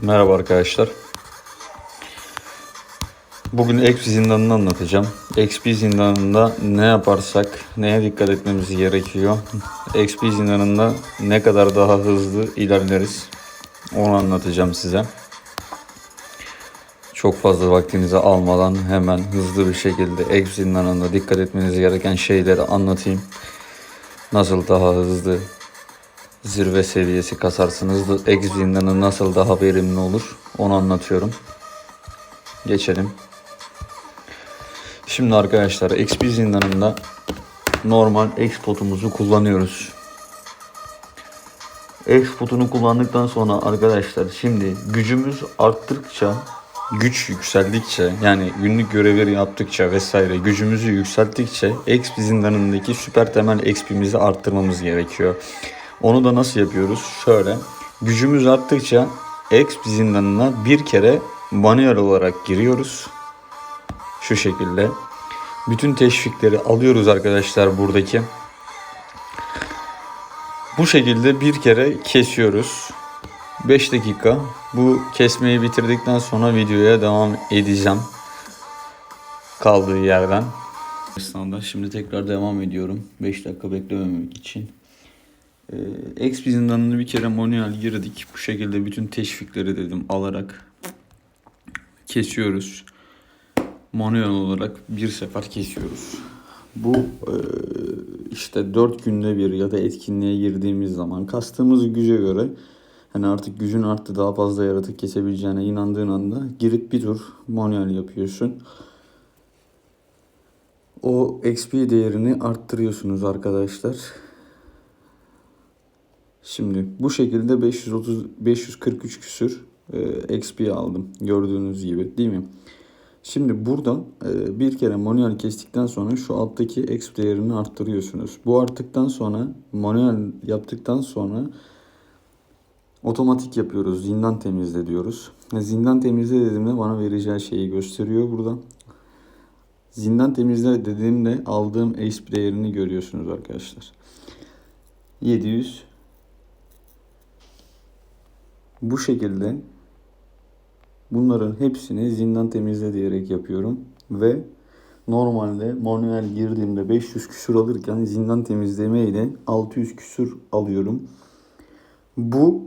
Merhaba arkadaşlar. Bugün XP zindanını anlatacağım. XP zindanında ne yaparsak, neye dikkat etmemiz gerekiyor. XP zindanında ne kadar daha hızlı ilerleriz. Onu anlatacağım size. Çok fazla vaktinizi almadan hemen hızlı bir şekilde XP zindanında dikkat etmeniz gereken şeyleri anlatayım. Nasıl daha hızlı zirve seviyesi kasarsınız zindanı nasıl daha verimli olur onu anlatıyorum. Geçelim. Şimdi arkadaşlar XP zindanında normal expotumuzu kullanıyoruz. Expotunu kullandıktan sonra arkadaşlar şimdi gücümüz arttıkça güç yükseldikçe yani günlük görevleri yaptıkça vesaire gücümüzü yükselttikçe XP zindanındaki süper temel XP'mizi arttırmamız gerekiyor. Onu da nasıl yapıyoruz? Şöyle gücümüz arttıkça XP zindanına bir kere manuel olarak giriyoruz. Şu şekilde. Bütün teşvikleri alıyoruz arkadaşlar buradaki. Bu şekilde bir kere kesiyoruz. 5 dakika. Bu kesmeyi bitirdikten sonra videoya devam edeceğim. Kaldığı yerden. Şimdi tekrar devam ediyorum. 5 dakika beklememek için. Ee, X zindanını bir kere manuel girdik. Bu şekilde bütün teşvikleri dedim alarak kesiyoruz. Manuel olarak bir sefer kesiyoruz. Bu e, işte 4 günde bir ya da etkinliğe girdiğimiz zaman kastığımız güce göre hani artık gücün arttı daha fazla yaratık kesebileceğine inandığın anda girip bir tur manuel yapıyorsun. O XP değerini arttırıyorsunuz arkadaşlar. Şimdi bu şekilde 530 543 küsür e, XP aldım gördüğünüz gibi değil mi? Şimdi buradan e, bir kere manuel kestikten sonra şu alttaki XP değerini arttırıyorsunuz. Bu arttıktan sonra manuel yaptıktan sonra otomatik yapıyoruz. Zindan temizle diyoruz. Zindan temizle dediğimde bana vereceği şeyi gösteriyor burada. Zindan temizle dediğimde aldığım XP değerini görüyorsunuz arkadaşlar. 700 bu şekilde bunların hepsini zindan temizle diyerek yapıyorum ve normalde manuel girdiğimde 500 küsür alırken zindan temizleme ile 600 küsür alıyorum. Bu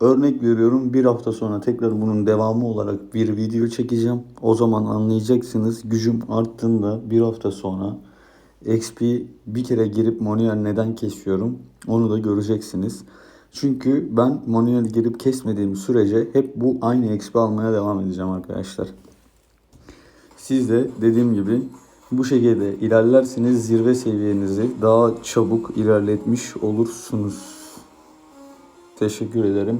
örnek veriyorum bir hafta sonra tekrar bunun devamı olarak bir video çekeceğim. O zaman anlayacaksınız gücüm arttığında bir hafta sonra XP bir kere girip manuel neden kesiyorum onu da göreceksiniz. Çünkü ben manuel girip kesmediğim sürece hep bu aynı XP almaya devam edeceğim arkadaşlar. Siz de dediğim gibi bu şekilde ilerlerseniz zirve seviyenizi daha çabuk ilerletmiş olursunuz. Teşekkür ederim.